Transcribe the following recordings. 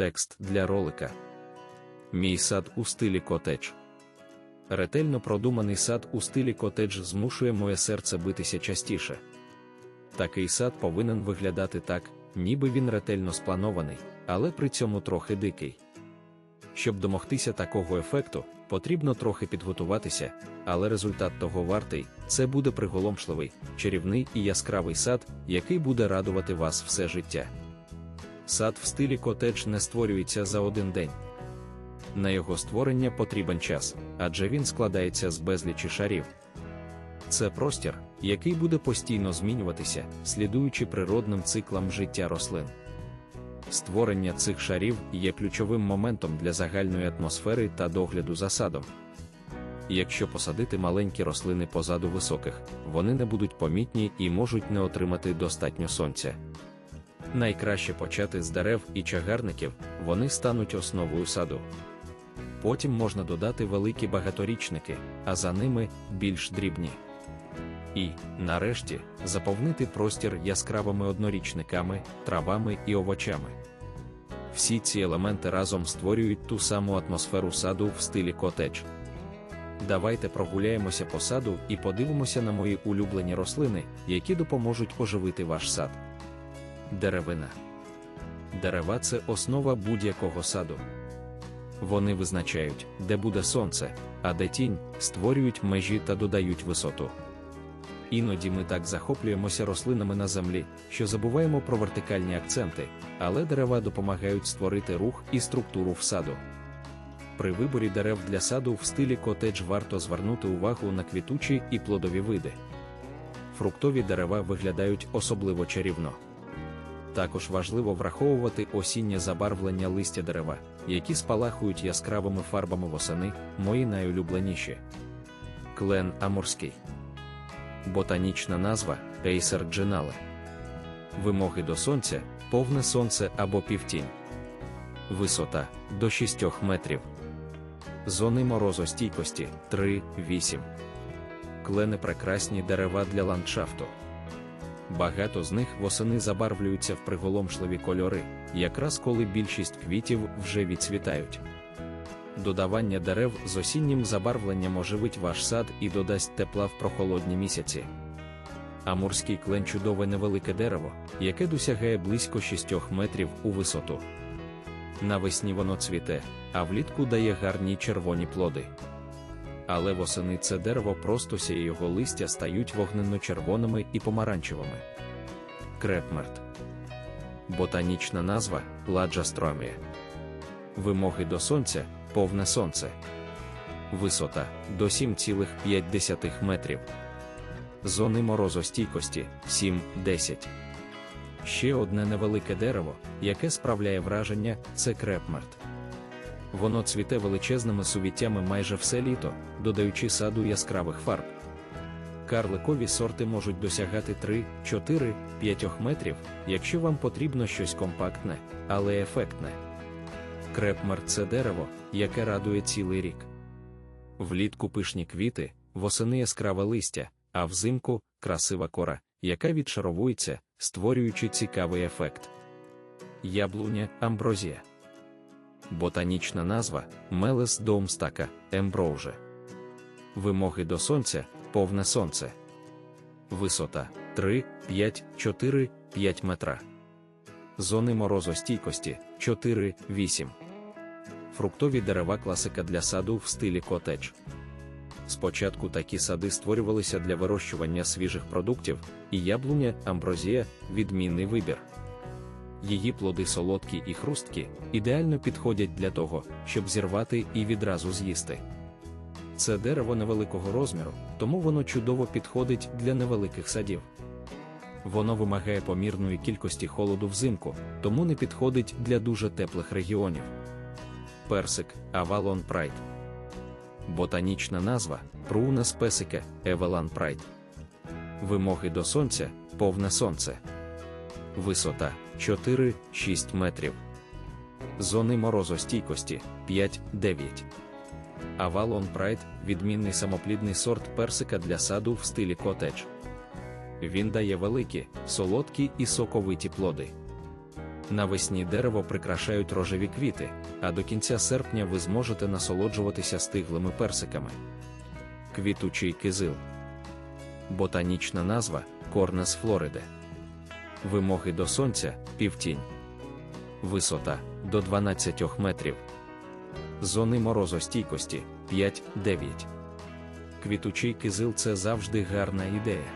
Текст для ролика. Мій сад у стилі котедж. Ретельно продуманий сад у стилі котедж змушує моє серце битися частіше. Такий сад повинен виглядати так, ніби він ретельно спланований, але при цьому трохи дикий. Щоб домогтися такого ефекту, потрібно трохи підготуватися, але результат того вартий це буде приголомшливий, чарівний і яскравий сад, який буде радувати вас все життя. Сад в стилі котедж не створюється за один день. На його створення потрібен час, адже він складається з безлічі шарів. Це простір, який буде постійно змінюватися, слідуючи природним циклам життя рослин. Створення цих шарів є ключовим моментом для загальної атмосфери та догляду за садом. Якщо посадити маленькі рослини позаду високих, вони не будуть помітні і можуть не отримати достатньо сонця. Найкраще почати з дерев і чагарників, вони стануть основою саду. Потім можна додати великі багаторічники, а за ними більш дрібні. І, нарешті, заповнити простір яскравими однорічниками, травами і овочами. Всі ці елементи разом створюють ту саму атмосферу саду в стилі котедж. Давайте прогуляємося по саду і подивимося на мої улюблені рослини, які допоможуть оживити ваш сад. Деревина. Дерева це основа будь-якого саду. Вони визначають, де буде сонце, а де тінь, створюють межі та додають висоту. Іноді ми так захоплюємося рослинами на землі, що забуваємо про вертикальні акценти, але дерева допомагають створити рух і структуру в саду. При виборі дерев для саду в стилі котедж варто звернути увагу на квітучі і плодові види. Фруктові дерева виглядають особливо чарівно. Також важливо враховувати осіннє забарвлення листя дерева, які спалахують яскравими фарбами восени, мої найулюбленіші. Клен Амурський. Ботанічна назва Ейсер джинале. Вимоги до сонця, повне сонце або півтінь. Висота до 6 метрів. Зони морозостійкості 3-8. Клени прекрасні дерева для ландшафту. Багато з них восени забарвлюються в приголомшливі кольори, якраз коли більшість квітів вже відцвітають. Додавання дерев з осіннім забарвленням оживить ваш сад і додасть тепла в прохолодні місяці. Амурський клен чудове невелике дерево, яке досягає близько 6 метрів у висоту. Навесні воно цвіте, а влітку дає гарні червоні плоди. Але восени це дерево просто сіє його листя стають вогненно-червоними і помаранчевими. Крепмерт. Ботанічна назва ладжастромія. Вимоги до сонця повне сонце. Висота до 7,5 метрів. Зони морозостійкості 7-10. Ще одне невелике дерево, яке справляє враження, це крепмерт. Воно цвіте величезними сувіттями майже все літо, додаючи саду яскравих фарб. Карликові сорти можуть досягати 3-4-5 метрів, якщо вам потрібно щось компактне, але ефектне. Крепмар це дерево, яке радує цілий рік. Влітку пишні квіти, восени яскраве листя, а взимку красива кора, яка відшаровується, створюючи цікавий ефект. Яблуня амброзія. Ботанічна назва Мелес доумстака емброуже. Вимоги до сонця повне сонце. Висота 3, 5, 4, 5 метра. Зони морозостійкості 4, 8. Фруктові дерева класика для саду в стилі котедж. Спочатку такі сади створювалися для вирощування свіжих продуктів, і яблуня амброзія відмінний вибір. Її плоди солодкі і хрусткі, ідеально підходять для того, щоб зірвати і відразу з'їсти. Це дерево невеликого розміру, тому воно чудово підходить для невеликих садів. Воно вимагає помірної кількості холоду взимку, тому не підходить для дуже теплих регіонів. Персик Avalon Pride. Ботанічна назва Prunus песика Evelan Pride. Вимоги до сонця повне сонце. Висота 4-6 метрів. Зони морозостійкості 5-9. Avalon Pride відмінний самоплідний сорт персика для саду в стилі котедж. Він дає великі, солодкі і соковиті плоди. Навесні дерево прикрашають рожеві квіти, а до кінця серпня ви зможете насолоджуватися стиглими персиками. Квітучий кизил. Ботанічна назва Корнес Флориде. Вимоги до сонця півтінь. Висота до 12 метрів. Зони морозостійкості 5-9. Квітучий кизил це завжди гарна ідея.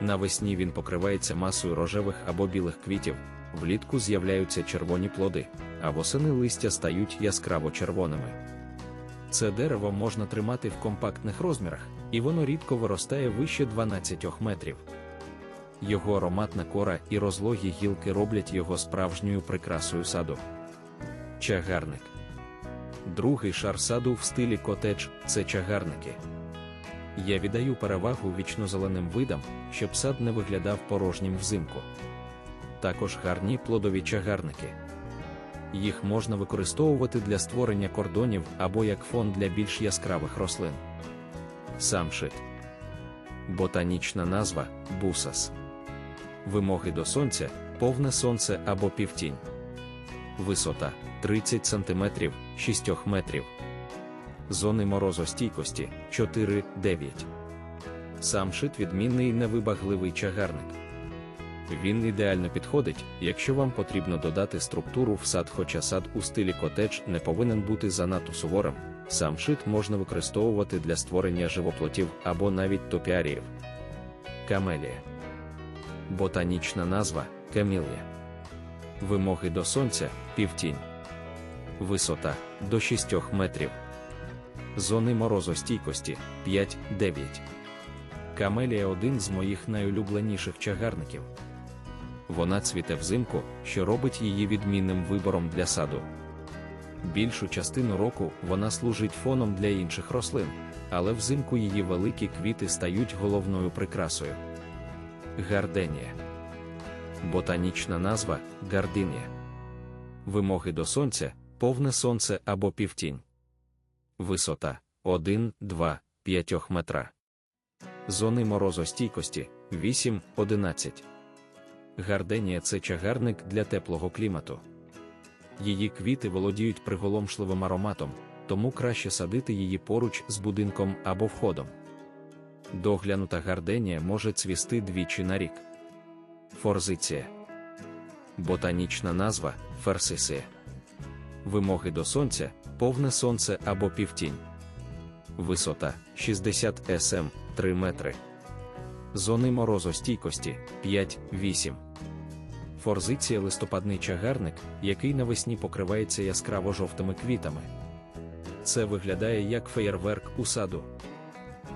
Навесні він покривається масою рожевих або білих квітів, влітку з'являються червоні плоди, а восени листя стають яскраво червоними. Це дерево можна тримати в компактних розмірах, і воно рідко виростає вище 12 метрів. Його ароматна кора і розлогі гілки роблять його справжньою прикрасою саду. Чагарник. Другий шар саду в стилі котедж це чагарники. Я віддаю перевагу вічнозеленим видам, щоб сад не виглядав порожнім взимку. Також гарні плодові чагарники. Їх можна використовувати для створення кордонів або як фон для більш яскравих рослин. Самшит. Ботанічна назва бусас. Вимоги до сонця повне сонце або півтінь. Висота 30 см 6 метрів. Зони морозостійкості 4-9. Самшит відмінний невибагливий чагарник. Він ідеально підходить, якщо вам потрібно додати структуру в сад, хоча сад у стилі котедж не повинен бути занадто суворим. Сам шит можна використовувати для створення живоплотів або навіть топіаріїв. Камелія. Ботанічна назва камілія. Вимоги до сонця півтінь. Висота до 6 метрів. Зони морозостійкості 5-9. Камелія один з моїх найулюбленіших чагарників. Вона цвіте взимку, що робить її відмінним вибором для саду. Більшу частину року вона служить фоном для інших рослин, але взимку її великі квіти стають головною прикрасою. Гарденія. Ботанічна назва гардинія. Вимоги до сонця повне сонце або півтінь. Висота 1-2-5 метра. Зони морозостійкості 8-11. Гарденія це чагарник для теплого клімату. Її квіти володіють приголомшливим ароматом, тому краще садити її поруч з будинком або входом. Доглянута гарденія може цвісти двічі на рік. Форзиція. Ботанічна назва ферсисія. Вимоги до сонця повне сонце або півтінь. Висота 60 см 3 метри. Зони морозостійкості 5-8. Форзиція листопадний чагарник, який навесні покривається яскраво жовтими квітами. Це виглядає як феєрверк у саду.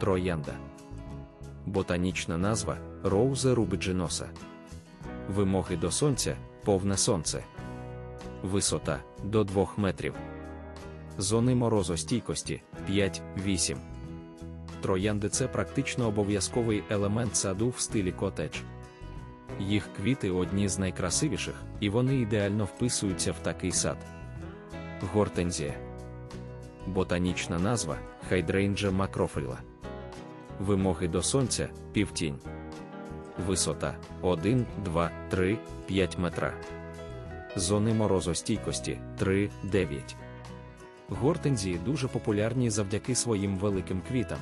Троянда. Ботанічна назва Роузе рубиджиноса. Вимоги до сонця повне сонце. Висота до 2 метрів. Зони морозостійкості 5-8. Троянди це практично обов'язковий елемент саду в стилі котедж. Їх квіти одні з найкрасивіших, і вони ідеально вписуються в такий сад. Гортензія. Ботанічна назва Хайдрейнджа макрофріла. Вимоги до сонця півтінь. Висота 1, 2, 3, 5 метра. Зони морозостійкості 3, 9. Гортензії дуже популярні завдяки своїм великим квітам.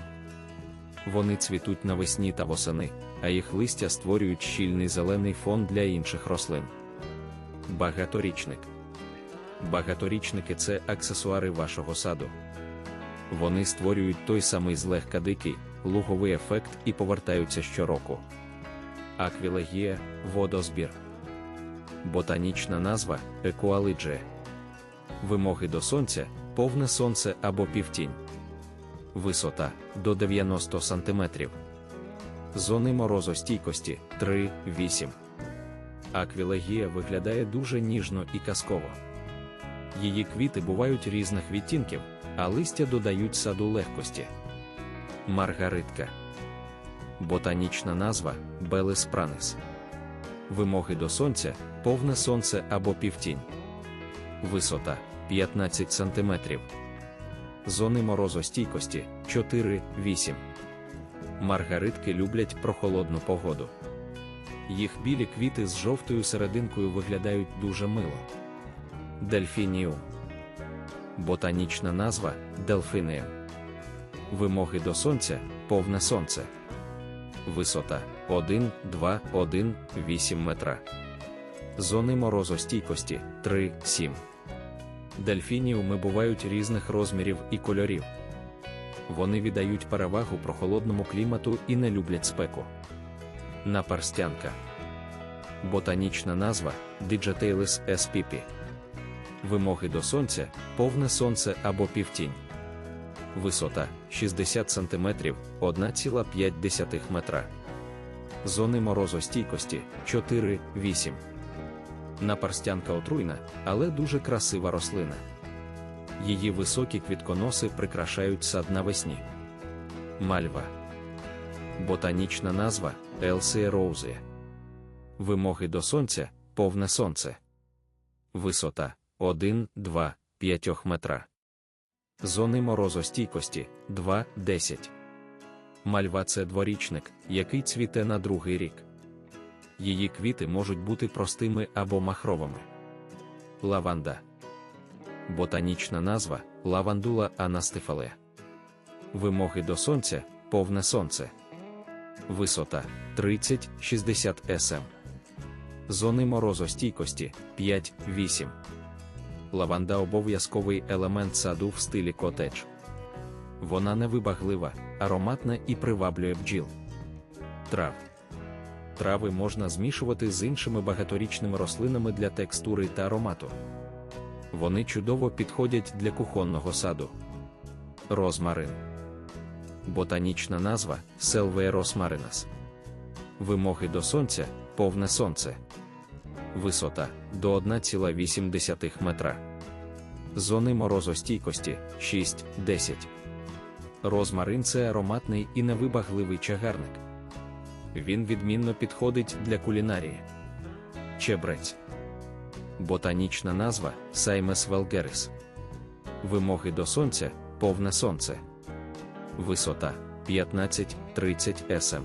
Вони цвітуть навесні та восени, а їх листя створюють щільний зелений фон для інших рослин. Багаторічник. Багаторічники це аксесуари вашого саду. Вони створюють той самий злегка дикий, луговий ефект і повертаються щороку. Аквілегія водозбір. Ботанічна назва екуалиджія. Вимоги до сонця повне сонце або півтінь. Висота до 90 см. Зони морозостійкості 3-8. Аквілегія виглядає дуже ніжно і казково. Її квіти бувають різних відтінків, а листя додають саду легкості. Маргаритка. Ботанічна назва Белис пранис. Вимоги до сонця повне сонце або півтінь. Висота 15 см. Зони морозостійкості 4-8. Маргаритки люблять прохолодну погоду. Їх білі квіти з жовтою серединкою виглядають дуже мило. Дельфініум. Ботанічна назва Делфінеум. Вимоги до сонця повне сонце. Висота 1, 2, 1, 8 метра. Зони морозостійкості 3, 7. Дельфініуми бувають різних розмірів і кольорів. Вони віддають перевагу прохолодному клімату і не люблять спеку. Наперстянка. Ботанічна назва Digitalis spp. Вимоги до сонця повне сонце або півтінь. Висота 60 см 1,5 метра. Зони морозостійкості 4-8. Наперстянка отруйна, але дуже красива рослина. Її високі квітконоси прикрашають сад навесні. Мальва. Ботанічна назва Елсія Роузія. Вимоги до сонця повне сонце. Висота 1, 2, 5 метра. Зони морозостійкості 2-10. Мальва це дворічник, який цвіте на другий рік. Її квіти можуть бути простими або махровими. Лаванда. Ботанічна назва лавандула анастифале. Вимоги до сонця повне сонце. Висота 30-60 см. Зони морозостійкості 5-8. Лаванда обов'язковий елемент саду в стилі котедж. Вона невибаглива, ароматна і приваблює бджіл. Трав. Трави можна змішувати з іншими багаторічними рослинами для текстури та аромату. Вони чудово підходять для кухонного саду. Розмарин. Ботанічна назва Селвея росмаринас. Вимоги до сонця повне сонце. Висота до 1,8 метра. Зони морозостійкості 6-10. Розмарин це ароматний і невибагливий чагарник. Він відмінно підходить для кулінарії. Чебрець. Ботанічна назва Саймес велгерис. Вимоги до сонця повне сонце. Висота 15-30 см.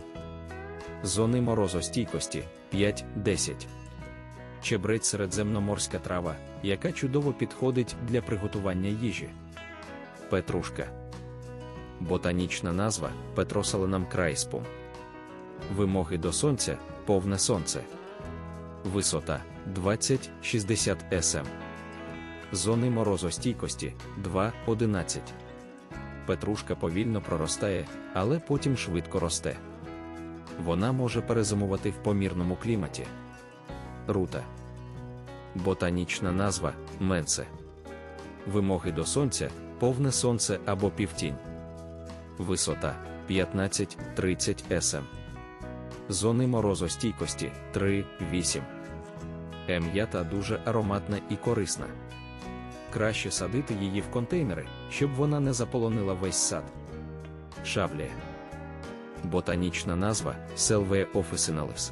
Зони морозостійкості 5-10. Чебрець середземноморська трава, яка чудово підходить для приготування їжі. Петрушка. Ботанічна назва Петросаленам крайспум. Вимоги до сонця повне сонце. Висота 20-60 см. Зони морозостійкості 2-11. Петрушка повільно проростає, але потім швидко росте. Вона може перезимувати в помірному кліматі. Рута. Ботанічна назва менце. Вимоги до сонця повне сонце або півтінь. Висота 15-30 см. Зони морозостійкості 3-8. Ем'ята дуже ароматна і корисна. Краще садити її в контейнери, щоб вона не заполонила весь сад. Шавлія. Ботанічна назва Selvae officinalis.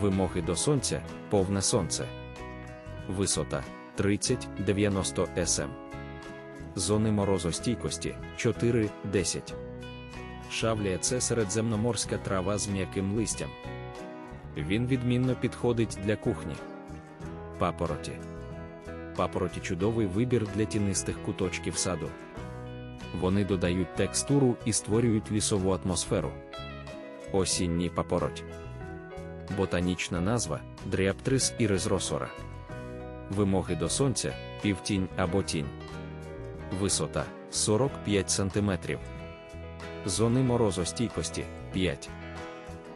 Вимоги до сонця повне сонце. Висота 30-90 см. Зони морозостійкості 4-10. Шавлія це середземноморська трава з м'яким листям. Він відмінно підходить для кухні. Папороті. Папороті чудовий вибір для тінистих куточків саду. Вони додають текстуру і створюють лісову атмосферу. Осінній папороть. Ботанічна назва Дріаптрис іризросора. Вимоги до сонця півтінь або тінь. Висота 45 см. Зони морозостійкості 5.